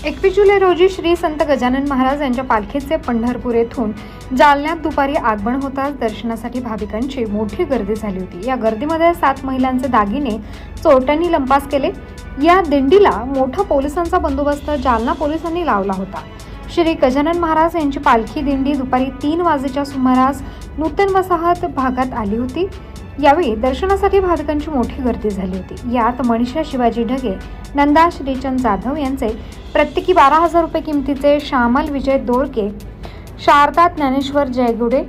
एकवीस जुलै रोजी श्री संत गजानन महाराज यांच्या पालखीचे पंढरपूर येथून जालन्यात दुपारी आगमन होताच दर्शनासाठी भाविकांची मोठी गर्दी झाली होती. या गर्दीमध्ये सात महिलांचे दागिने चोरट्यांनी लंपास केले. या दिंडीला मोठा पोलिसांचा बंदोबस्त जालना पोलिसांनी लावला होता. श्री गजानन महाराज यांची पालखी दिंडी दुपारी तीन वाजेच्या सुमारास नूतन वसाहत भागात आली होती. यावेळी दर्शनासाठी भाविकांची मोठी गर्दी झाली होती. यात मनीषा शिवाजी ढगे नंदा श्रीचंद जाधव यांचे प्रत्येकी बारा हजार रुपये किमतीचे श्यामल विजय दोळके शारदा ज्ञानेश्वर जयगुडे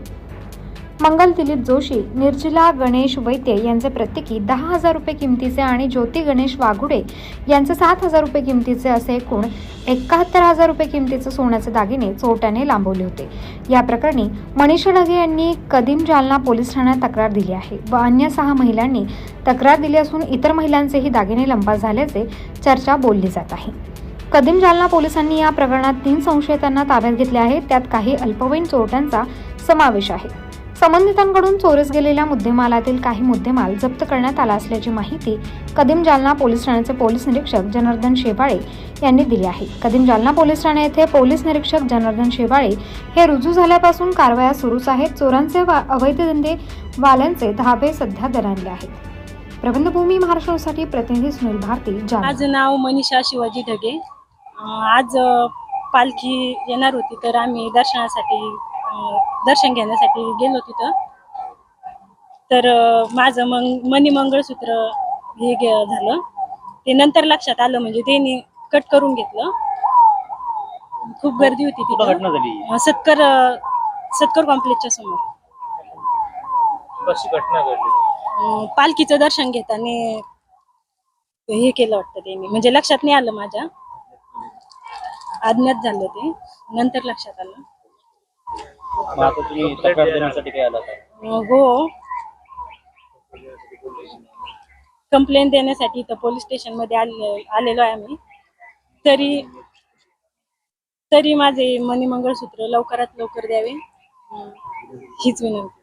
मंगल दिलीप जोशी निर्जिला गणेश वैद्य यांचे प्रत्येकी दहा हजार रुपये किमतीचे आणि ज्योती गणेश वाघुडे यांचे सात हजार रुपये किमतीचे असे एकूण एकाहत्तर हजार रुपये किमतीचे सोन्याचे दागिने चोरट्याने लांबवले होते. या प्रकरणी मनीषा ढगे यांनी कदीम जालना पोलीस ठाण्यात तक्रार दिली आहे व अन्य सहा महिलांनी तक्रार दिली असून इतर महिलांचेही दागिने लंबा झाल्याचे चर्चा बोलली जात आहे. कदीम जालना पोलिसांनी या प्रकरणात तीन संशयितांना ताब्यात घेतले आहे. त्यात काही अल्पवयीन चोरट्यांचा समावेश आहे. संबंधितांकडून चोरीस गेलेल्या मुद्देमालातील काही मुद्देमाल जप्त करण्यात आला असल्याची माहिती कदीम जालना पोलीस ठाण्याचे पोलीस निरीक्षक जनार्दन शेवाळे यांनी दिली आहे. कदीम जालना पोलीस ठाणे येथे पोलीस निरीक्षक जनार्दन शेवाळे हे रुजू झाल्यापासून कारवाया सुरूच आहेत. चोरांचे वा अवैध धंदे वाल्यांचे धाबे सध्या दरांले आहेत. प्रबंधभूमी महाराष्ट्रासाठी प्रतिनिधी सुनील भारती माझं नाव मनीषा शिवाजी ढगे. आज पालखी येणार होती तर आम्ही दर्शनासाठी दर्शन घेण्यासाठी गेलो तिथं. तर माझं मग मनी मंगळसूत्र हे झालं. ते नंतर लक्षात आलं म्हणजे त्यांनी कट करून घेतलं. खूप गर्दी होती तिथं. घटना झाली? अं, सत्कर सत्कर कॉम्प्लेक्सच्या समोर. कशी घटना घडली? पालखीचं दर्शन घेताना हे केलं वाटतं त्यांनी. म्हणजे लक्षात नाही आलं माझ्या. अज्ञात झालं ते. नंतर लक्षात आलं. मग आता तुम्ही तक्रार देण्यासाठी काय आला होता? अं, हो. कंप्लेंट देण्यासाठी इथं पोलीस स्टेशनमध्ये आले आलेलो आहे आम्ही. तरी तरी माझे मनी मंगळसूत्र लवकरात लवकर द्यावे. अं, हीच विनंती.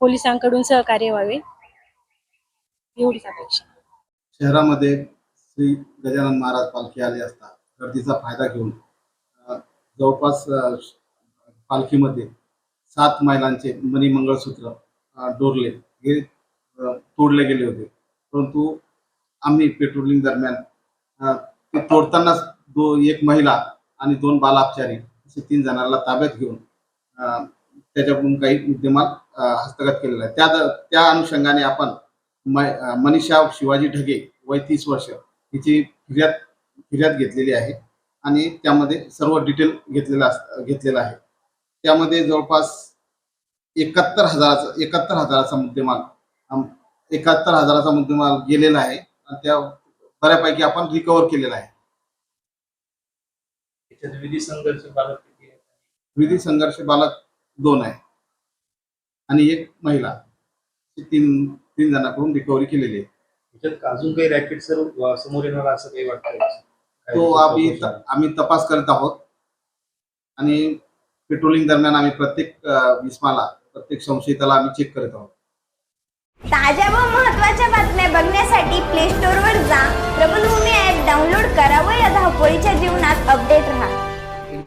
पोलिसांकडून सहकार्य व्हावे. एवढीच अपेक्षा. शहरामध्ये श्री गजानन महाराज पालखी आली असता गर्दीचा फायदा घेऊन अ, जवळपास अ, पालखीमध्ये सात महिलांचे मणी मंगळसूत्र डोरले हे तोडले गेले होते. परंतु आम्ही पेट्रोलिंग दरम्यान ते तोडतानाच दो एक महिला आणि दोन बालापचारी असे तीन जणांना ताब्यात घेऊन त्याच्याकडून काही मुद्देमाल हस्तगत केलेला आहे त्या त्या अनुषंगाने आपण मनीषा शिवाजी ढगे वय तीस वर्ष हिची फिर्याद फिर्याद घेतलेली आहे आणि त्यामध्ये सर्व डिटेल घेतलेला अस- घेतलेला आहे. त्यामध्ये जवळपास एकाहत्तर हजाराचा एकाहत्तर हजाराचा मुद्देमाल एकाहत्तर हजाराचा मुद्देमाल गेलेला आहे. आणि त्या बऱ्यापैकी आपण रिकवर केलेला आहे. विधी संघर्ष बालक किती आहे? विधी संघर्ष बालक दोन आहे. आणि एक महिला तीन तीन जणांकडून रिकव्हरी केलेली आहे. त्याच्यात अजून काही रॅकेट सर समोर येणार असं काही वाटतं तो आम्ही आम्ही तपास करत आहोत. आणि पेट्रोलिंग दरम्यान आम्ही प्रत्येक विस्माला प्रत्येक संशयिताला आम्ही चेक करत आहोत. ताज्या व महत्त्वाच्या बातम्या बघण्यासाठी प्ले स्टोअरवर जा. प्रबलभूमी ऍप डाउनलोड करा व या धावपळीच्या जीवनात अपडेट राहा.